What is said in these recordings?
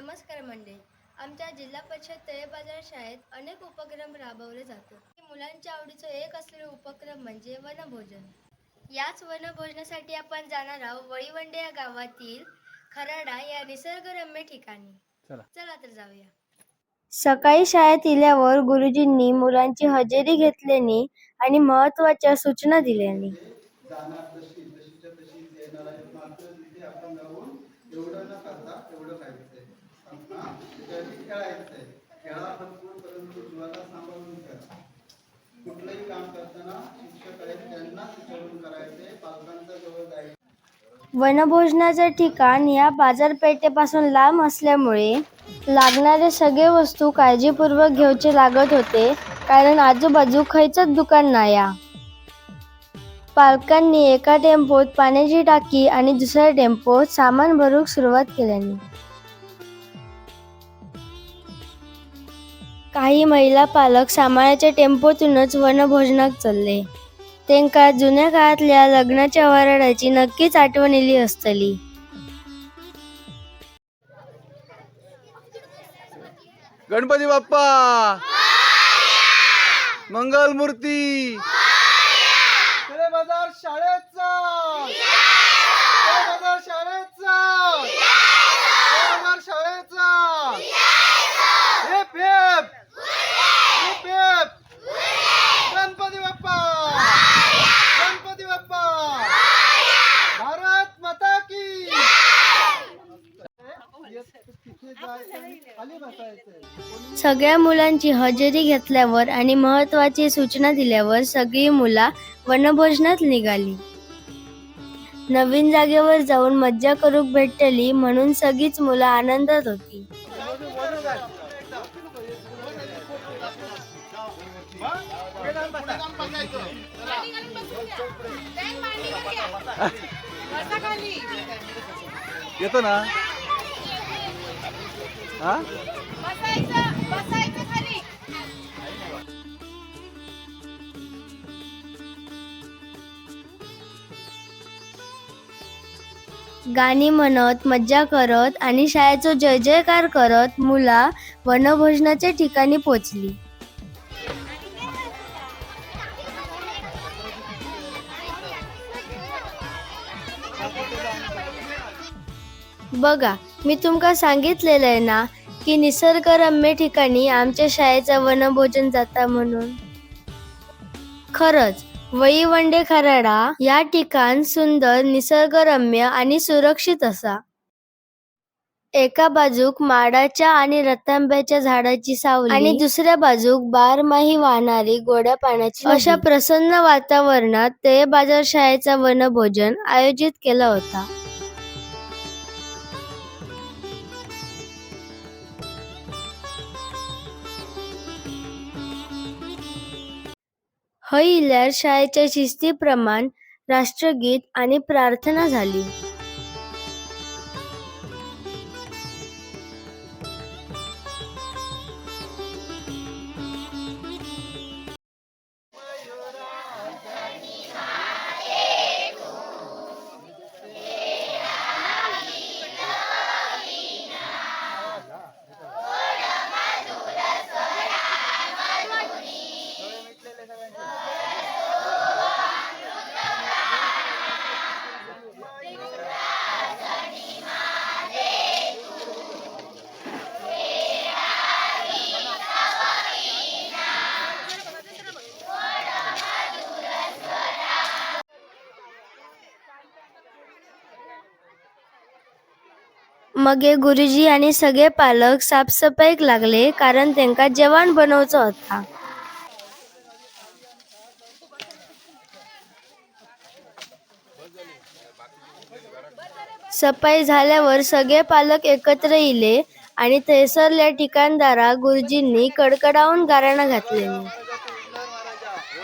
नमस्कार मंडळी. आमच्या जिल्हा परिषद तळे बाजार शाळेत अनेक उपक्रम राबवले जातात. मुलांच्या आवडीचा एक असलेला उपक्रम म्हणजे वनभोजन. याच वनभोजनासाठी आपण जाणार आहोत वळीवंडे या गावातील खराडा या निसर्गरम्य ठिकाणी. चला. चला तर जाऊया. सकाळी शाळेत इल्यावर गुरुजींनी मुलांची हजेरी घेतल्यानी आणि महत्त्वाच्या सूचना दिल्यानी जाणार तशी तशीच्या तशी येणार आहे मात्र तिथे आपण जाऊन एवढं न करता एवढं खायचंय हा त्याच्यावरती खेळायचंय खेळा भरपूर परंतु जीवाला सांभाळून खेळा कुठलंही काम करताना शिक्षक आहेत त्यांना विचारून करायचे पालकांचा जवळ जायचं. वनभोजनाचे ठिकाण या बाजारपेठेपासून लांब असल्यामुळे लागणारे सगळे वस्तू काळजीपूर्वक घेऊचे लागत होते कारण आजूबाजू खयचंच दुकान नाया पालकांनी एका टेम्पोत पाण्याची टाकी आणि दुसऱ्या टेम्पोत सामान भरूक सुरुवात केल्यानी. काही महिला पालक सामानाच्या टेम्पोतूनच वनभोजनाक चालले. त्यांका जुन्या काळातल्या लग्नाच्या वराडाची नक्कीच आठवण येली असतली. गणपती बाप्पा! मंगल मूर्ती तळे बाजार शाळेचा तळे बाजार शाळेचा तळे बाजार शाळेचा हेप हेप हेप हेप गणपती बाप्पा गणपती बाप्पा भारत माता की तिथे जायचं आणि खाली बसायचंय सगळ्या मुलांची हजेरी घेतल्यावर आणि महत्वाची सूचना दिल्यावर सगळी मुला वनभोजनात निघाली. नवीन जागेवर जाऊन मज्जा करूक भेटली म्हणून सगळीच मुलं आनंदात होती. येतो ना? हा? गाणी म्हणत मज्जा करत आणि शाळेचा जय जयकार करत मुला वनभोजनाच्या ठिकाणी पोचली. बघा मी तुमका सांगितलेलं आहे ना की निसर्गरम्य ठिकाणी आमच्या शाळेचं वनभोजन जाता म्हणून. खरंच वईवंडे खराडा या ठिकाण सुंदर निसर्गरम्य आणि सुरक्षित असा. एका बाजूक माडाच्या आणि रतांब्याच्या झाडाची सावली आणि दुसऱ्या बाजूक बारमाही वाहणारी गोड्या पाण्याची अशा प्रसन्न वातावरणात ते बाजार शाळेचा वनभोजन आयोजित केला होता. हईल्यार शाळेच्या शिस्तीप्रमाण राष्ट्रगीत आणि प्रार्थना झाली. मगे गुरुजी आणि सगळे पालक साफसफाईक लागले कारण त्यांका जेवण बनवचं होता. सफाई झाल्यावर सगळे पालक एकत्र येले आणि थैसरल्या ठिकाणदारा गुरुजींनी कडकडावून गाराणा घातले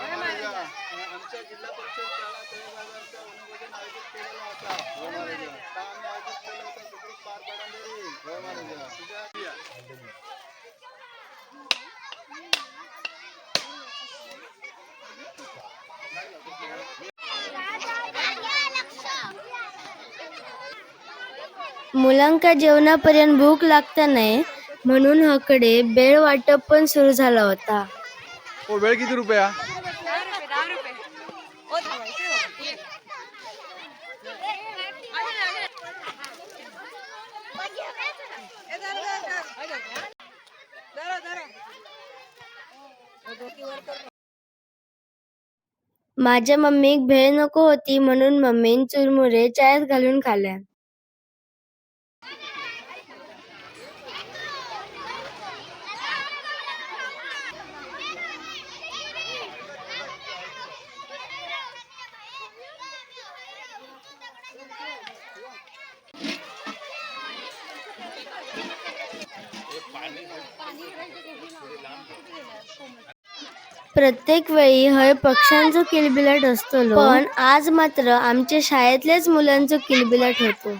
आमच्या जिल्हा परिषद शाळा तळे बाजारच्या वनभोजन आयोजित केलेला होता हो महाराज आता आम्ही आयोजित केलं होतं सुखरूप पार पाडणार रे हो महाराज तुझ्या मुलांका जेवणापर्यंत भूक लागता नाही म्हणून हकडे बेळ वाटप पण सुरू झाला होता. वेळ किती रुपया? माझ्या मम्मीक भेळ नको होती म्हणून मम्मीन चुरमुरे चायत घालून खाल्या. प्रत्येक वेळी हय पक्ष्यांचो किलबिलाट असतो पण आज मात्र आमच्या शाळेतल्याच मुलांचो किलबिलाट होतो.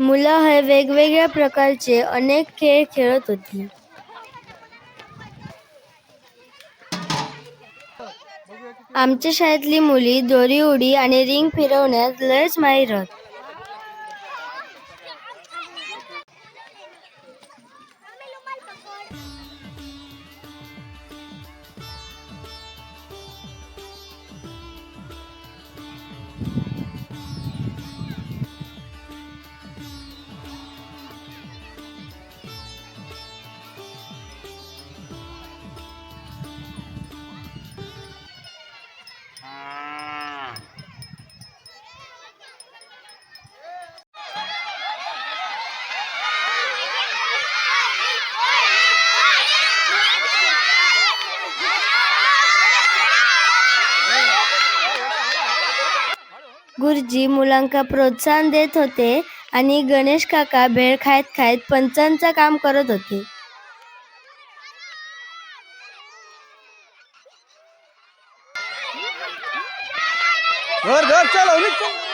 मुलं हय वेगवेगळ्या प्रकारचे अनेक खेळ खेळत होती. आमच्या शाळेतली मुली दोरी उडी आणि रिंग फिरवण्यात लयच माहीर होत. गुरुजी मुलांका प्रोत्साहन देत होते आणि गणेश काका भेळ खायत खायत पंचांचं काम करत होते. घर घर चल.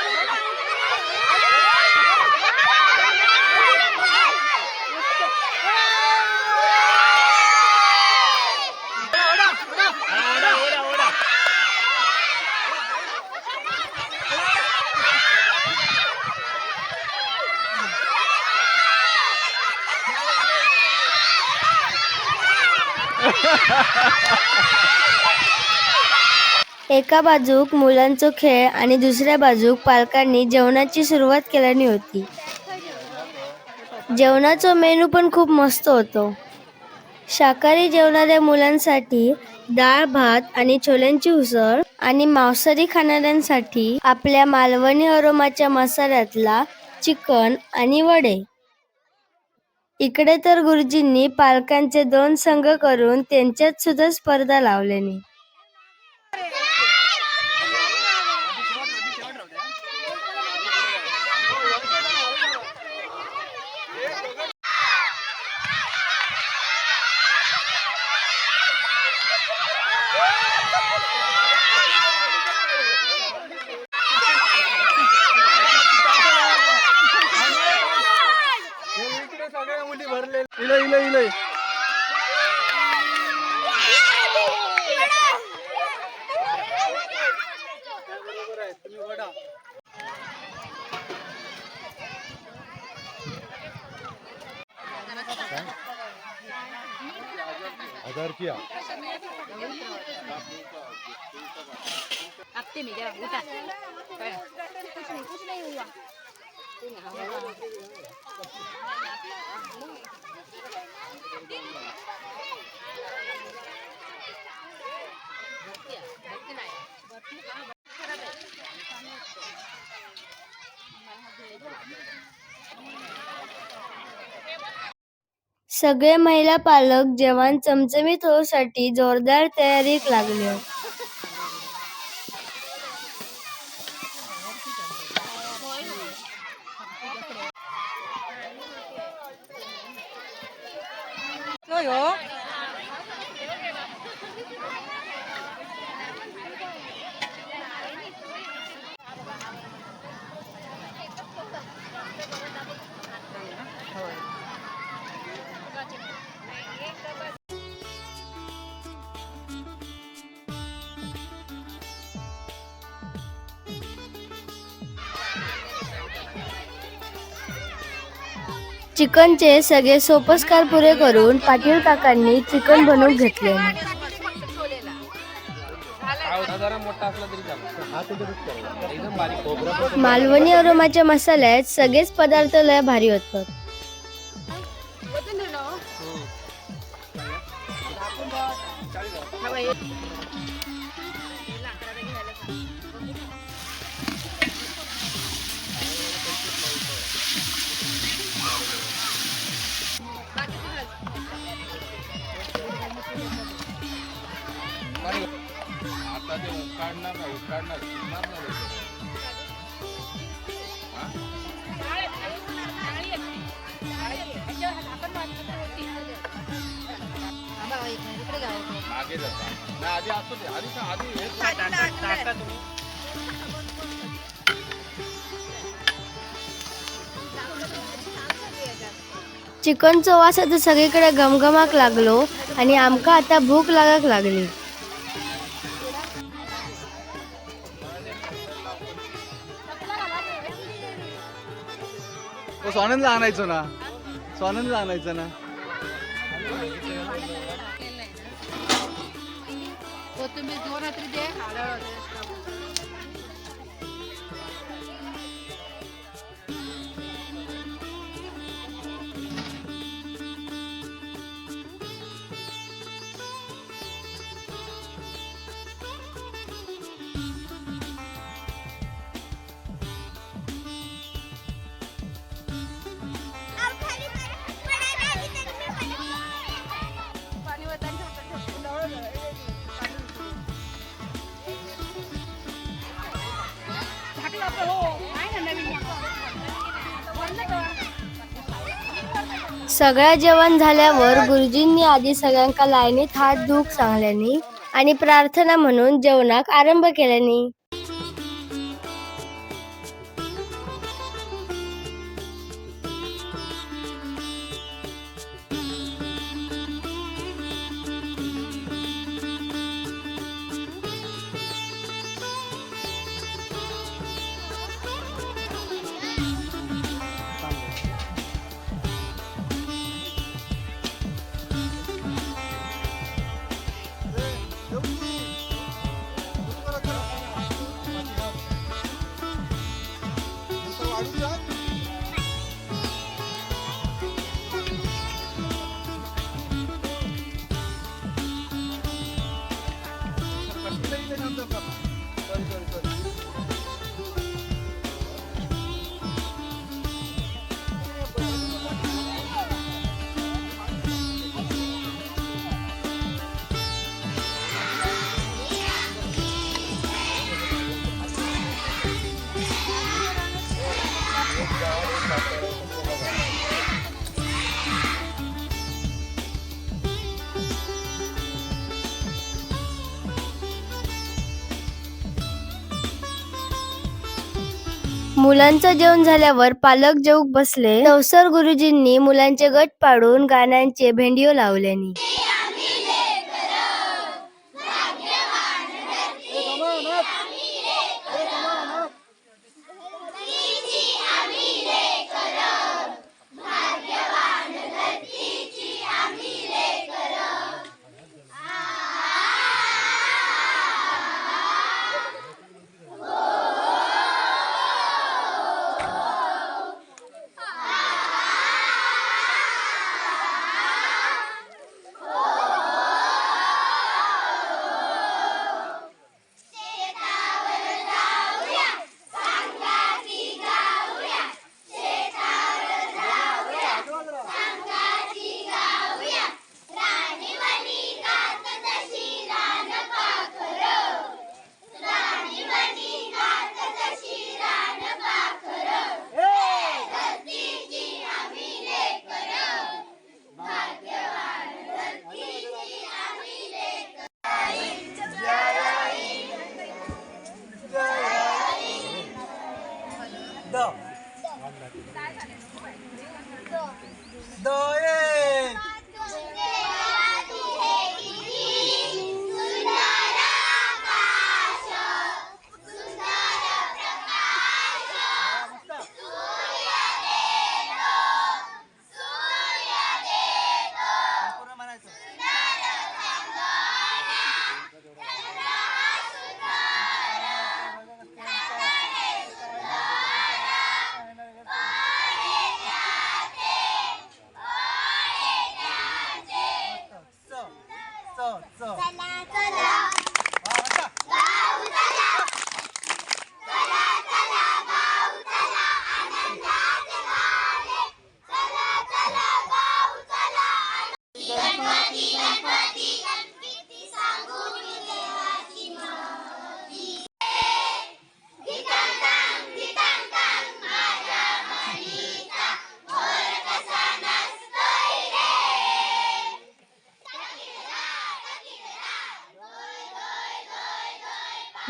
एका बाजूक मुलांचो खेळ आणि दुसऱ्या बाजूक पालकांनी जेवणाची सुरुवात केल्यानी होती. जेवणाचा मेनू पण खूप मस्त होतो. शाकाहारी जेवणाऱ्या मुलांसाठी डाळ भात आणि छोल्यांची उसळ आणि मांसाहारी खाणाऱ्यांसाठी आपल्या मालवणी अरोमाच्या मसाल्यातला चिकन आणि वडे. इकडे तर गुरुजींनी पालकांचे दोन संघ करून त्यांच्यात सुद्धा स्पर्धा लावल्यानी. भरले इलय इलय इलय हजार किया सगळे महिला पालक जेवण चमचमीत होऊसाठी जोरदार तयारीक लागले. चिकनचे सगळे सोपस्कार पुरे करून पाटील काकांनी चिकन बनवून घेतले. मालवणी अरोमाच्या मसाल्यात सगळेच पदार्थ लय भारी होतात चिकनचो वास आता सगळीकडे घमघमाक लागलो आणि आमका आता भूक लागाक लागली. स्वानंदला आणायचो ना. स्वानंदला आणायचं ना. कोथिंबीर दोन रात्री दे. सगळ्या जेवण झाल्यावर गुरुजींनी आधी सगळ्यांका लायनीत हात धुवूक सांगल्यानी आणि प्रार्थना म्हणून जेवणाक आरंभ केल्यानी. मुलांचं जेवण झाल्यावर पालक जेवूक बसले नवसर गुरुजींनी मुलांचे गट पाडून गाण्यांचे भेंडिओ लावल्यानी.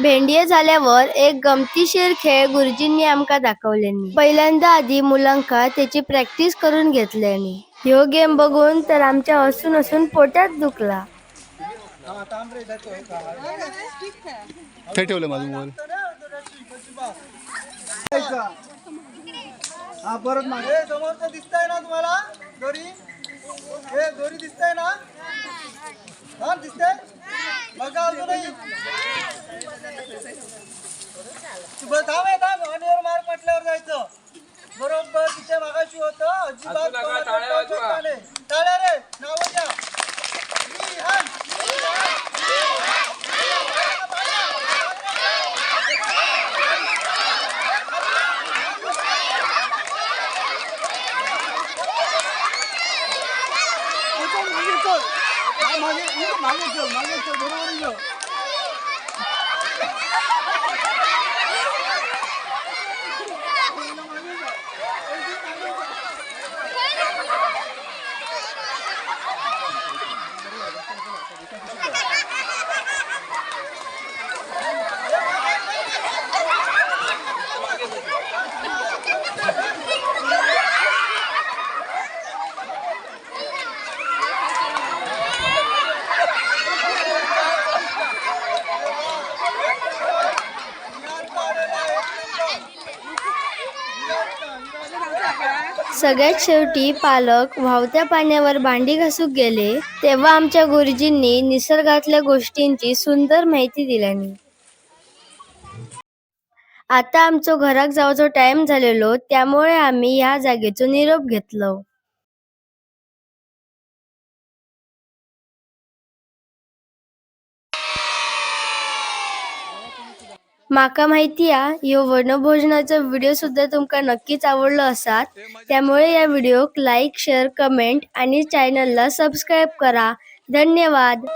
भेंडये झाल्यावर एक गमतीशीर खेळ गुरुजींनी आमका दाखवल्यानी. पहिल्यांदा आधी मुलांका त्याची प्रॅक्टिस करून घेतल्यानी. ह्यो गेम बघून तर आमच्या हसून हसून पोटात दुखला. ठेवलं माझं हा परत मागे. समोरचं दिसतंय ना तुम्हाला? दोरी हे दोरी दिसतंय ना? हा दिसतंय? बघा बस थांब हे थांब. आणि मार पटल्यावर जायचं. बरोबर तिच्या मागाशी होतं. अजिबात कोणाचं touch होता नाही. टाळ्या रे नावं द्या विहान. तू पण मागे चल. हा, मागे ये, मागे चल मागे चल बरोबर ये. सगळ्यात शेवटी पालक वाहत्या पाण्यावर भांडी घासूक गेले तेव्हा आमच्या गुरुजींनी निसर्गातल्या गोष्टींची सुंदर माहिती दिल्यानी. आता आमचो घराक जावचो टाइम झालेलो त्यामुळे आम्ही ह्या जागेचो निरोप घेतलो. माका माहिती हा ह्यो वनभोजनाचो व्हिडिओ सुद्धा तुमका नक्कीच आवडलो असात त्यामुळे या व्हिडिओक लाईक शेअर कमेंट आणि चॅनलला सबस्क्राईब करा. धन्यवाद.